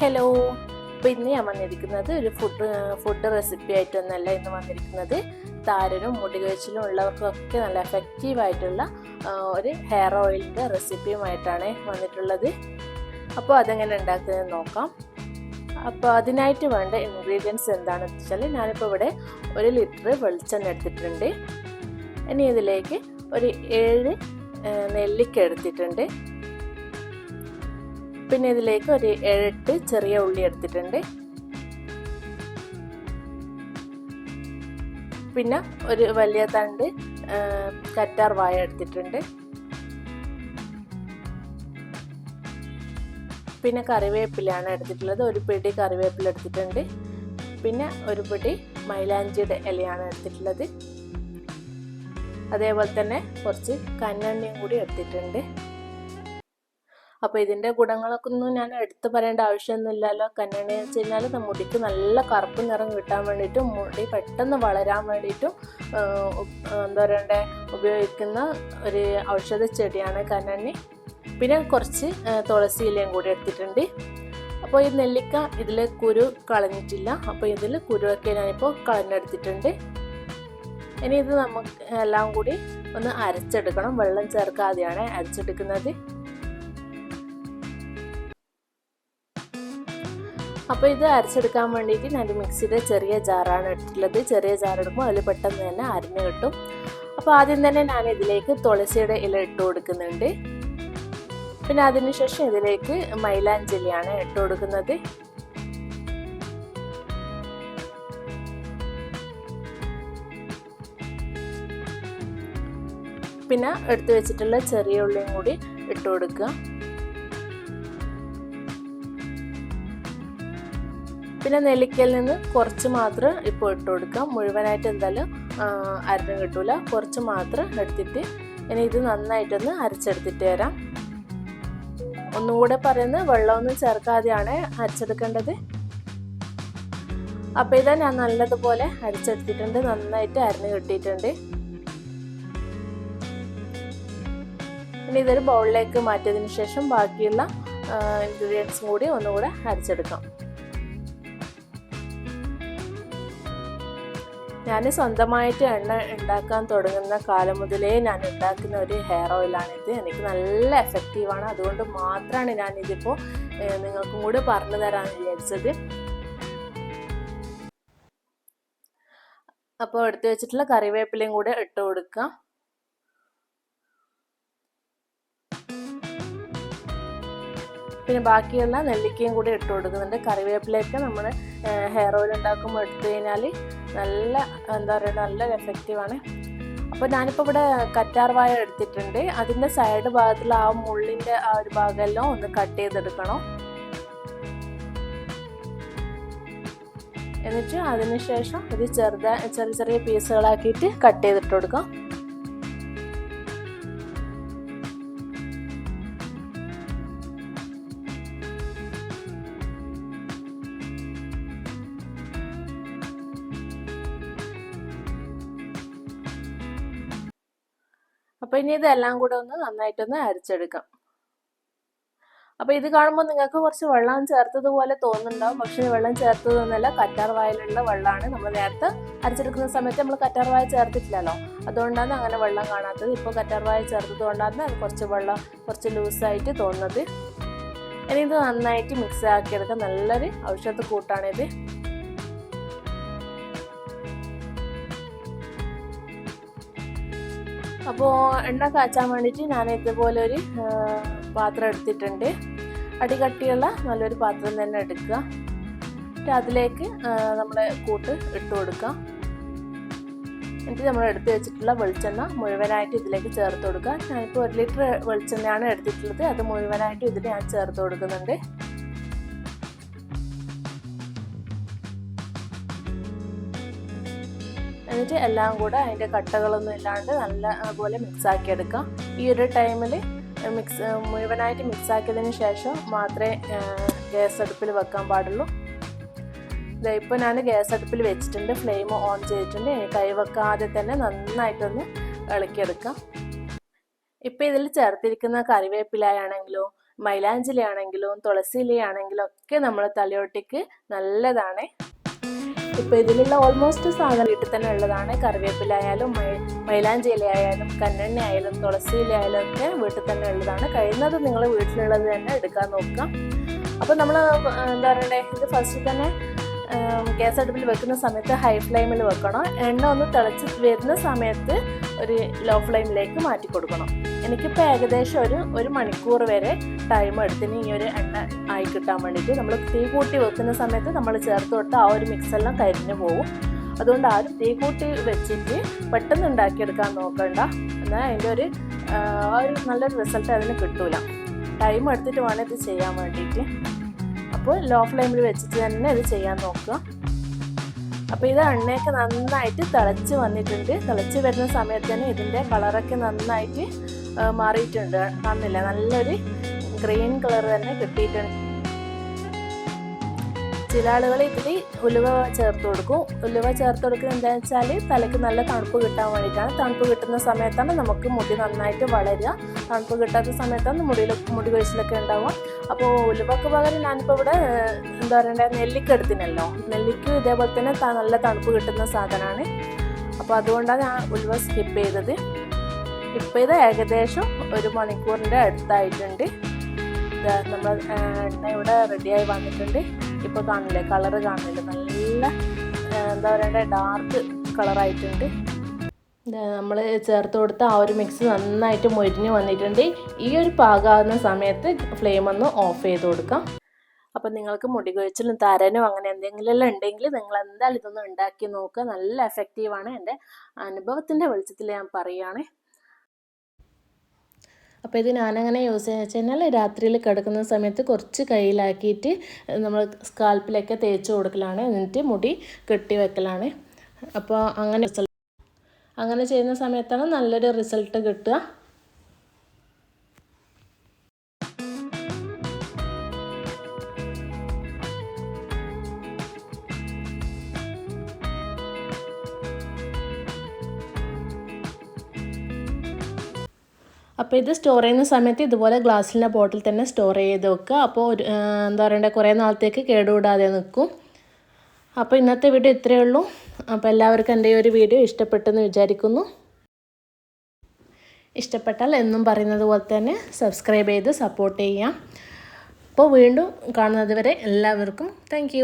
Hello അപ്പോൾ ഇന്ന് ഞാൻ വന്നിരിക്കുന്നത് ഒരു ഫുഡ് ഫുഡ് റെസിപ്പി ആയിട്ടൊന്നല്ല ഇന്ന് വന്നിരിക്കുന്നത് താരനും മുടി കൊഴിച്ചിലും ഉള്ളവർക്കൊക്കെ നല്ല എഫക്റ്റീവ് ആയിട്ടുള്ള ഒരു ഹെയർ ഓയിലിന്റെ റെസിപ്പിയുമായിട്ടാണ് വന്നിട്ടുള്ളത്. അപ്പോൾ അതെങ്ങനെ ഉണ്ടാക്കുന്നത് നോക്കാം. അപ്പോൾ അതിനായിട്ട് വേണ്ട ഇൻഗ്രീഡിയൻസ് എന്താണെന്ന് വെച്ചാൽ ഞാനിപ്പോൾ ഇവിടെ ഒരു ലിറ്റർ വെളിച്ചെണ്ണ എടുത്തിട്ടുണ്ട്. ഇനി ഇതിലേക്ക് ഒരു ഏഴ് നെല്ലിക്ക എടുത്തിട്ടുണ്ട്. പിന്നെ ഇതിലേക്ക് ഒരു ഏഴെട്ട് ചെറിയ ഉള്ളി എടുത്തിട്ടുണ്ട്. പിന്നെ ഒരു വലിയ തണ്ട് കറ്റാർ വായ എടുത്തിട്ടുണ്ട്. പിന്നെ കറിവേപ്പിലാണ് എടുത്തിട്ടുള്ളത്. ഒരു പിടി കറിവേപ്പില എടുത്തിട്ടുണ്ട്. പിന്നെ ഒരു പിടി മൈലാഞ്ചിയുടെ ഇലയാണ് എടുത്തിട്ടുള്ളത്. അതേപോലെ തന്നെ കുറച്ച് കണ്ണെണ്ണയും കൂടി എടുത്തിട്ടുണ്ട്. അപ്പോൾ ഇതിന്റെ ഗുണങ്ങളൊക്കെ ഒന്നും ഞാൻ എടുത്തു പറയേണ്ട ആവശ്യമൊന്നുമില്ലല്ലോ. കണ്ണെണ്ണ വെച്ച് കഴിഞ്ഞാൽ മുടിക്ക് നല്ല കറുപ്പ് നിറം കിട്ടാൻ വേണ്ടിയിട്ടും മുടി പെട്ടെന്ന് വളരാൻ വേണ്ടിയിട്ടും എന്താ പറയണ്ടേ ഉപയോഗിക്കുന്ന ഒരു ഔഷധ ചെടിയാണ് കന്നണി പിന്നെ കുറച്ച് തുളസി ഇലയും കൂടി എടുത്തിട്ടുണ്ട്. അപ്പോൾ ഈ നെല്ലിക്ക ഇതിൽ കുരു കളഞ്ഞിട്ടില്ല. അപ്പോൾ ഇതിൽ കുരുവൊക്കെ ഞാനിപ്പോൾ കളഞ്ഞെടുത്തിട്ടുണ്ട്. ഇനി ഇത് നമുക്ക് എല്ലാം കൂടി ഒന്ന് അരച്ചെടുക്കണം. വെള്ളം ചേർക്കാതെയാണ് അരച്ചെടുക്കുന്നത്. അപ്പോൾ ഇത് അരച്ചെടുക്കാൻ വേണ്ടിയിട്ട് ഞാൻ മിക്സിയുടെ ചെറിയ ജാറാണ് എടുത്തിട്ടുള്ളത്. ചെറിയ ജാർ അതിൽ പെട്ടെന്ന് തന്നെ അരിഞ്ഞു കിട്ടും. അപ്പോൾ ആദ്യം തന്നെ ഞാൻ ഇതിലേക്ക് തുളസിയുടെ ഇല ഇട്ട് കൊടുക്കുന്നുണ്ട്. പിന്നെ അതിനുശേഷം ഇതിലേക്ക് മൈലാഞ്ചലിയാണ് ഇട്ട് കൊടുക്കുന്നത്. പിന്നെ എടുത്തു വെച്ചിട്ടുള്ള ചെറിയ ഉള്ളിയും കൂടി ഇട്ട് കൊടുക്കുക. പിന്നെ നെല്ലിക്കയിൽ നിന്ന് കുറച്ച് മാത്രം ഇപ്പോൾ ഇട്ട് കൊടുക്കാം. മുഴുവനായിട്ട് എന്തായാലും അരഞ്ഞു കിട്ടൂല. കുറച്ച് മാത്രം എടുത്തിട്ട് ഇനി ഇത് നന്നായിട്ടൊന്ന് അരച്ചെടുത്തിട്ട് വരാം. ഒന്നുകൂടെ പറയുന്നത് വെള്ളമൊന്നും ചേർക്കാതെയാണ് അരച്ചെടുക്കേണ്ടത്. അപ്പോൾ ഇതാ ഞാൻ നല്ലതുപോലെ അരച്ചെടുത്തിട്ടുണ്ട്. നന്നായിട്ട് അരഞ്ഞു കിട്ടിയിട്ടുണ്ട്. ഇനി ഇതൊരു ബൗളിലേക്ക് മാറ്റിയതിന് ശേഷം ബാക്കിയുള്ള ഇൻഗ്രീഡിയൻസും കൂടി ഒന്നുകൂടെ അരച്ചെടുക്കാം. ഞാൻ സ്വന്തമായിട്ട് എണ്ണ ഉണ്ടാക്കാൻ തുടങ്ങുന്ന കാലം മുതലേ ഞാൻ ഉണ്ടാക്കുന്ന ഒരു ഹെയർ ഓയിലാണിത് എനിക്ക് നല്ല എഫക്റ്റീവാണ് അതുകൊണ്ട് മാത്രമാണ് ഞാൻ ഇതിപ്പോൾ നിങ്ങൾക്കും കൂടെ പറഞ്ഞു തരാൻ വിചാരിച്ചത്. അപ്പോൾ എടുത്തു വെച്ചിട്ടുള്ള കറിവേപ്പിലയും കൂടെ ഇട്ട് കൊടുക്കാം. പിന്നെ ബാക്കിയുള്ള നെല്ലിക്കയും കൂടി ഇട്ട് കൊടുക്കുന്നുണ്ട്. കറിവേപ്പിലയൊക്കെ നമ്മൾ ഹെയർ ഓയിൽ ഉണ്ടാക്കുമ്പോൾ എടുത്തു കഴിഞ്ഞാൽ നല്ല എന്താ പറയുക നല്ല എഫക്റ്റീവാണ് അപ്പോൾ ഞാനിപ്പോൾ ഇവിടെ കറ്റാർ വായ എടുത്തിട്ടുണ്ട്. അതിന്റെ സൈഡ് ഭാഗത്തുള്ള ആ മുള്ളിന്റെ ആ ഒരു ഭാഗമെല്ലാം ഒന്ന് കട്ട് ചെയ്തെടുക്കണം. എന്നിട്ട് അതിനുശേഷം ഇത് ചെറുത ചെറിയ ചെറിയ പീസുകളാക്കിയിട്ട് കട്ട് ചെയ്തിട്ട് കൊടുക്കാം. അപ്പോൾ ഇനി ഇതെല്ലാം കൂടെ ഒന്ന് നന്നായിട്ടൊന്ന് അരച്ചെടുക്കാം. അപ്പോൾ ഇത് കാണുമ്പോൾ നിങ്ങൾക്ക് കുറച്ച് വെള്ളം ചേർത്തതുപോലെ തോന്നുന്നുണ്ടാവും. പക്ഷേ വെള്ളം ചേർത്തതൊന്നുമല്ല കറ്റാർ വായിലുള്ള വെള്ളമാണ് നമ്മൾ നേരത്തെ അരച്ചെടുക്കുന്ന സമയത്ത് നമ്മൾ കറ്റാർ വായ ചേർത്തിട്ടില്ലല്ലോ. അതുകൊണ്ടാണ് അങ്ങനെ വെള്ളം കാണാത്തത്. ഇപ്പോൾ കറ്റാർ വായ ചേർത്തത് കൊണ്ടാണ് അത് കുറച്ച് വെള്ളം കുറച്ച് ലൂസായിട്ട് തോന്നുന്നത്. ഇനി ഇത് നന്നായിട്ട് മിക്സ് ആക്കിയെടുക്കാം. നല്ലൊരു ഔഷധ കൂട്ടാണിത് അപ്പോൾ എണ്ണ കാച്ചാൻ വേണ്ടിയിട്ട് ഞാൻ ഇതുപോലെ ഒരു പാത്രം എടുത്തിട്ടുണ്ട്. അടികട്ടിയുള്ള നല്ലൊരു പാത്രം തന്നെ എടുക്കുക. എന്നിട്ട് അതിലേക്ക് നമ്മൾ കൂട്ട് ഇട്ട് കൊടുക്കുക. എന്നിട്ട് നമ്മൾ എടുത്തു വെച്ചിട്ടുള്ള വെളിച്ചെണ്ണ മുഴുവനായിട്ട് ഇതിലേക്ക് ചേർത്ത് കൊടുക്കുക. ഞാനിപ്പോൾ ഒരു ലിറ്റർ വെളിച്ചെണ്ണയാണ് എടുത്തിട്ടുള്ളത്. അത് മുഴുവനായിട്ട് ഇതിൽ ഞാൻ ചേർത്ത് കൊടുക്കുന്നുണ്ട്. എന്നിട്ട് എല്ലാം കൂടെ അതിന്റെ കട്ടകളൊന്നും ഇല്ലാണ്ട് നല്ല പോലെ മിക്സ് ആക്കി എടുക്കാം ഈ ഒരു ടൈമിൽ മിക്സ് മുഴുവനായിട്ട് മിക്സാക്കിയതിന് ശേഷം മാത്രമേ ഗ്യാസ് അടുപ്പിൽ വെക്കാൻ പാടുള്ളൂ. ഇപ്പോൾ ഞാൻ ഗ്യാസ് അടുപ്പിൽ വെച്ചിട്ടുണ്ട് ഫ്ലെയിം ഓൺ ചെയ്തിട്ടുണ്ട്. കൈ വെക്കാതെ തന്നെ നന്നായിട്ടൊന്ന് ഇളക്കിയെടുക്കാം. ഇപ്പം ഇതിൽ ചേർത്തിരിക്കുന്ന കറിവേപ്പിലായാണെങ്കിലോ മൈലാഞ്ചിലയാണെങ്കിലും ആണെങ്കിലും ഇലയാണെങ്കിലും ഒക്കെ നമ്മൾ തലയോട്ടിക്ക് നല്ലതാണ്. ഇപ്പോൾ ഇതിലുള്ള ഓൾമോസ്റ്റ് സാധനം വീട്ടിൽ തന്നെ ഉള്ളതാണ്. കറിവേപ്പില ആയാലും മൈലാഞ്ചി ഇല ആയാലും ആയാലും തുളസി ആയാലും ഒക്കെ വീട്ടിൽ തന്നെ ഉള്ളതാണ്. കഴിയുന്നത് നിങ്ങൾ വീട്ടിലുള്ളത് തന്നെ എടുക്കാൻ നോക്കുക. അപ്പോൾ നമ്മൾ എന്താ പറയണ്ടേ? ഇത് ഫസ്റ്റ് തന്നെ ഗ്യാസ് അടുപ്പിൽ വെക്കുന്ന സമയത്ത് ഹൈ ഫ്ലെയിമിൽ വെക്കണം. എണ്ണ ഒന്ന് തിളച്ച് വരുന്ന സമയത്ത് ഒരു ലോ ഫ്ലെയിമിലേക്ക് മാറ്റി കൊടുക്കണം. എനിക്കിപ്പോൾ ഏകദേശം ഒരു ഒരു മണിക്കൂർ വരെ ടൈം എടുത്തിന് ഈ ഒരു എണ്ണ ആയി കിട്ടാൻ വേണ്ടിയിട്ട്. നമ്മൾ തീ കൂട്ടി വെക്കുന്ന സമയത്ത് നമ്മൾ ചേർത്ത് തൊട്ട് ആ ഒരു മിക്സെല്ലാം കരിഞ്ഞു പോകും അതുകൊണ്ട് ആരും തീ കൂട്ടി വെച്ചിട്ട് പെട്ടെന്ന് ഉണ്ടാക്കിയെടുക്കാൻ നോക്കണ്ട. എന്നാൽ അതിന്റെ ഒരു ആ ഒരു നല്ലൊരു റിസൾട്ട് അതിന് കിട്ടൂല. ടൈം എടുത്തിട്ട് വേണം ഇത് ചെയ്യാൻ വേണ്ടിയിട്ട്. അപ്പോൾ ലോ ഫ്ലെയിമിൽ വെച്ചിട്ട് തന്നെ ഇത് ചെയ്യാൻ നോക്കുക. അപ്പോൾ ഇത് എണ്ണയൊക്കെ നന്നായിട്ട് തിളച്ച് വന്നിട്ടുണ്ട്. തിളച്ച് വരുന്ന സമയത്ത് തന്നെ ഇതിന്റെ കളറൊക്കെ നന്നായിട്ട് മാറിയിട്ടുണ്ട്. കാണുന്നില്ല നല്ലൊരു ഗ്രീൻ കളർ തന്നെ കിട്ടിയിട്ടുണ്ട്. ചില ആളുകൾ ഇതിൽ ഉലുവ ചേർത്ത് കൊടുക്കും. ഉലുവ ചേർത്ത് കൊടുക്കുന്നത് എന്താണെന്ന് വെച്ചാൽ തലയ്ക്ക് നല്ല തണുപ്പ് കിട്ടാൻ വേണ്ടിയിട്ടാണ്. തണുപ്പ് കിട്ടുന്ന സമയത്താണ് നമുക്ക് മുടി നന്നായിട്ട് വളരുക. തണുപ്പ് കിട്ടാത്ത സമയത്താണ് മുടിയിൽ മുടി കൊഴിച്ചിലൊക്കെ ഉണ്ടാവുക. അപ്പോൾ ഉലുവക്ക് പകരം ഞാനിപ്പോൾ ഇവിടെ എന്താ പറയണ്ടേ നെല്ലിക്ക എടുത്തിനല്ലോ. നെല്ലിക്ക് ഇതേപോലെ തന്നെ നല്ല തണുപ്പ് കിട്ടുന്ന സാധനമാണ്. അപ്പോൾ അതുകൊണ്ടാണ് ഞാൻ ഉലുവ സ്കിപ്പ് ചെയ്തത്. ഇപ്പോൾ ഇത് ഏകദേശം ഒരു മണിക്കൂറിന്റെ അടുത്തായിട്ടുണ്ട്. നമ്മൾ ഇവിടെ റെഡിയായി വന്നിട്ടുണ്ട്. ഇപ്പോൾ കാണില്ലേ കളറ് കാണില്ല നല്ല എന്താ പറയണ്ടേ? ഡാർക്ക് കളറായിട്ടുണ്ട് നമ്മൾ ചേർത്ത് കൊടുത്ത ആ ഒരു മിക്സ് നന്നായിട്ട് മൊരിഞ്ഞ് വന്നിട്ടുണ്ട്. ഈ ഒരു പാകാവുന്ന സമയത്ത് ഫ്ലെയിം ഒന്ന് ഓഫ് ചെയ്ത് കൊടുക്കാം. അപ്പം നിങ്ങൾക്ക് മുടി കൊഴിച്ചിലും തരനും അങ്ങനെ എന്തെങ്കിലും ഉണ്ടെങ്കിൽ നിങ്ങൾ എന്തായാലും ഇതൊന്ന് ഉണ്ടാക്കി നോക്കുക. നല്ല എഫക്റ്റീവാണ് എന്റെ അനുഭവത്തിന്റെ വെളിച്ചത്തിൽ ഞാൻ പറയുകയാണ് അപ്പോൾ ഇത് ഞാനങ്ങനെ യൂസ് ചെയ്യുക വെച്ച് കഴിഞ്ഞാൽ രാത്രിയിൽ കിടക്കുന്ന സമയത്ത് കുറച്ച് കയ്യിലാക്കിയിട്ട് നമ്മൾ സ്കാൽപ്പിലൊക്കെ തേച്ച് കൊടുക്കലാണ്. എന്നിട്ട് മുടി കെട്ടി വെക്കലാണ്. അപ്പോൾ അങ്ങനെ അങ്ങനെ ചെയ്യുന്ന സമയത്താണ് നല്ലൊരു റിസൾട്ട് കിട്ടുക. അപ്പോൾ ഇത് സ്റ്റോർ ചെയ്യുന്ന സമയത്ത് ഇതുപോലെ ഗ്ലാസ്സിന്റെ ബോട്ടിൽ തന്നെ സ്റ്റോർ ചെയ്ത് വെക്കുക. അപ്പോൾ ഒരു എന്താ പറയണ്ടേ കുറേ നാളത്തേക്ക് കേടുകൂടാതെ നിൽക്കും. അപ്പോൾ ഇന്നത്തെ വീഡിയോ ഇത്രയേ ഉള്ളൂ. അപ്പോൾ എല്ലാവർക്കും എന്റെ ഒരു വീഡിയോ ഇഷ്ടപ്പെട്ടെന്ന് വിചാരിക്കുന്നു. ഇഷ്ടപ്പെട്ടാൽ എന്നും പറയുന്നത് പോലെ തന്നെ സബ്സ്ക്രൈബ് ചെയ്ത് സപ്പോർട്ട് ചെയ്യാം അപ്പോൾ വീണ്ടും കാണുന്നത് വരെ എല്ലാവർക്കും താങ്ക്